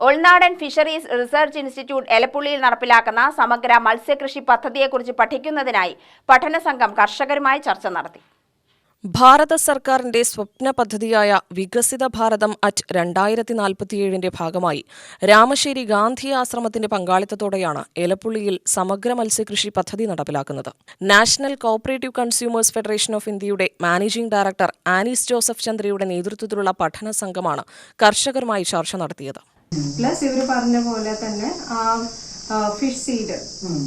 ഉൾനാടൻ fisheries research institute എലപ്പുള്ളിയിൽ നടപ്പിലാക്കുന്ന സമഗ്ര മത്സ്യകൃഷി പദ്ധതിയെക്കുറിച്ച് പഠിക്കുന്നതിനായി പഠന സംഘം കർഷകരുമായി ചർച്ച നടത്തി. ഭാരത സർക്കാരിന്റെ സ്വപ്ന പദ്ധതിയായ വികസിത ഭാരതം അറ്റ് രണ്ടായിരത്തി നാൽപ്പത്തിയേഴിന്റെ ഭാഗമായി രാമശ്ശേരി ഗാന്ധി ആശ്രമത്തിന്റെ പങ്കാളിത്തത്തോടെയാണ് എലപ്പുള്ളിയിൽ സമഗ്ര മത്സ്യകൃഷി പദ്ധതി നടപ്പിലാക്കുന്നത്. National cooperative consumers federation of ഇന്ത്യയുടെ മാനേജിംഗ് ഡയറക്ടർ ആനീസ് ജോസഫ് ചന്ദ്രയുടെ നേതൃത്വത്തിലുള്ള പഠന സംഘമാണ് കർഷകരുമായി ചർച്ച നടത്തിയത്. പ്ലസ് ഇവർ പറഞ്ഞ പോലെ തന്നെ ആ ഫിഷ് സീഡ്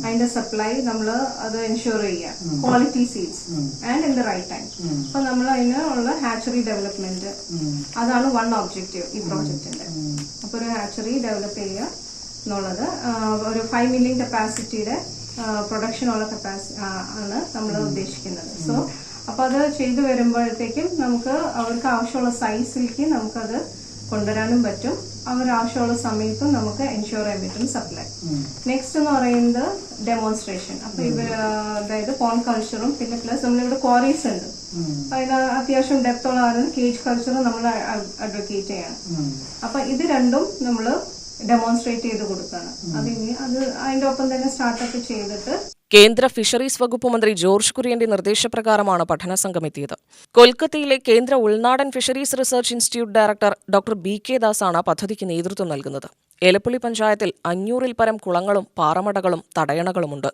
അതിന്റെ സപ്ലൈ നമ്മൾ അത് എൻഷുർ ചെയ്യുക quality seeds and in the right time അപ്പൊ നമ്മൾ അതിന് ഉള്ള ഹാച്ചറി ഡെവലപ്മെന്റ് അതാണ് വൺ ഒബ്ജക്റ്റീവ് ഈ പ്രോജക്റ്റിന്റെ അപ്പൊ ഒരു ഹാച്ചറി ഡെവലപ്പ് ചെയ്യുക എന്നുള്ളത്. ഒരു ഫൈവ് മില്യൺ കപ്പാസിറ്റിയുടെ പ്രൊഡക്ഷൻ ഉള്ള കപ്പാസിറ്റി ആണ് നമ്മൾ ഉദ്ദേശിക്കുന്നത്. സോ അപ്പൊ അത് ചെയ്തു വരുമ്പോഴത്തേക്കും നമുക്ക് അവർക്ക് ആവശ്യമുള്ള സൈസിലേക്ക് നമുക്കത് കൊണ്ടുവരാനും പറ്റും. അവർ ആവശ്യമുള്ള സമയത്തും നമുക്ക് എൻഷുർ ചെയ്യാൻ പറ്റും സപ്ലൈ നെക്സ്റ്റ് എന്ന് പറയുന്നത് ഡെമോൺസ്ട്രേഷൻ അപ്പൊ ഇവർ അതായത് കോൺ കൾച്ചറും പിന്നെ പ്ലസ് നമ്മളിവിടെ ക്വാറീസ് ഉണ്ട്. അതായത് അത്യാവശ്യം ഡെപ്ത് ഉള്ള കേജ് കൾച്ചറും നമ്മൾ അഡ്വക്കേറ്റ് ചെയ്യണം. അപ്പൊ ഇത് രണ്ടും നമ്മൾ ഡെമോൺസ്ട്രേറ്റ് ചെയ്ത് കൊടുക്കുകയാണ് അത് ഇനി അത് അതിന്റെ ഒപ്പം തന്നെ സ്റ്റാർട്ടപ്പ് ചെയ്തിട്ട് കേന്ദ്ര ഫിഷറീസ് വകുപ്പ് മന്ത്രി ജോർജ് കുര്യന്റെ നിർദ്ദേശപ്രകാരമാണ് പഠന പഠനസംഘം എത്തിയത്. കൊൽക്കത്തയിലെ കേന്ദ്ര ഉൾനാടൻ fisheries research institute director doctor B K ദാസാണ് പദ്ധതിക്ക് നേതൃത്വം നൽകുന്നത്. എലപ്പുള്ളി പഞ്ചായത്തിൽ അഞ്ഞൂറിൽ പരം കുളങ്ങളും പാറമടകളും തടയണകളുമുണ്ട്.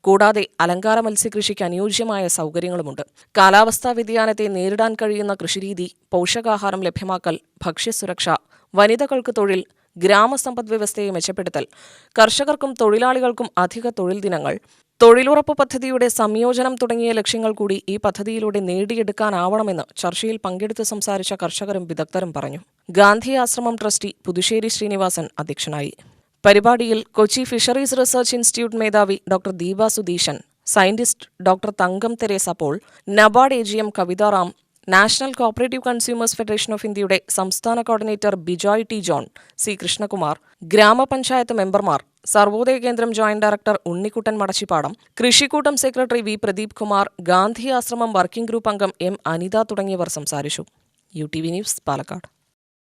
കൂടാതെ അലങ്കാര മത്സ്യകൃഷിക്ക് അനുയോജ്യമായ സൗകര്യങ്ങളുമുണ്ട്. കാലാവസ്ഥാ വ്യതിയാനത്തെ നേരിടാൻ കഴിയുന്ന കൃഷിരീതി പോഷകാഹാരം ലഭ്യമാക്കൽ ഭക്ഷ്യസുരക്ഷ വനിതകൾക്ക് തൊഴിൽ ഗ്രാമസമ്പദ് വ്യവസ്ഥയെ മെച്ചപ്പെടുത്തൽ കർഷകർക്കും തൊഴിലാളികൾക്കും അധിക തൊഴിൽ ദിനങ്ങൾ തൊഴിലുറപ്പ് പദ്ധതിയുടെ സംയോജനം തുടങ്ങിയ ലക്ഷ്യങ്ങൾ കൂടി ഈ പദ്ധതിയിലൂടെ നേടിയെടുക്കാനാവണമെന്ന് ചർച്ചയിൽ പങ്കെടുത്ത് സംസാരിച്ച കർഷകരും വിദഗ്ധരും പറഞ്ഞു. ഗാന്ധി ആശ്രമം ട്രസ്റ്റി പുതുശ്ശേരി ശ്രീനിവാസൻ അധ്യക്ഷനായി. പരിപാടിയിൽ കൊച്ചി ഫിഷറീസ് റിസർച്ച് ഇൻസ്റ്റിറ്റ്യൂട്ട് മേധാവി doctor Deepa Sudheesan scientist doctor Thankam Theresa Paul NABARD A G M Kavitharam national cooperative consumers federation of ഇന്ത്യയുടെ സംസ്ഥാന coordinator Bijoy T John C Krishnakumar ഗ്രാമപഞ്ചായത്ത് മെമ്പർമാർ സർവോദയ കേന്ദ്രം joint director Unnikuttan Madachippadam കൃഷിക്കൂട്ടം secretary V Pradeep Kumar Gandhi Ashramam working group അംഗം M Anitha തുടങ്ങിയവർ സംസാരിച്ചു. U T V news Palakkad.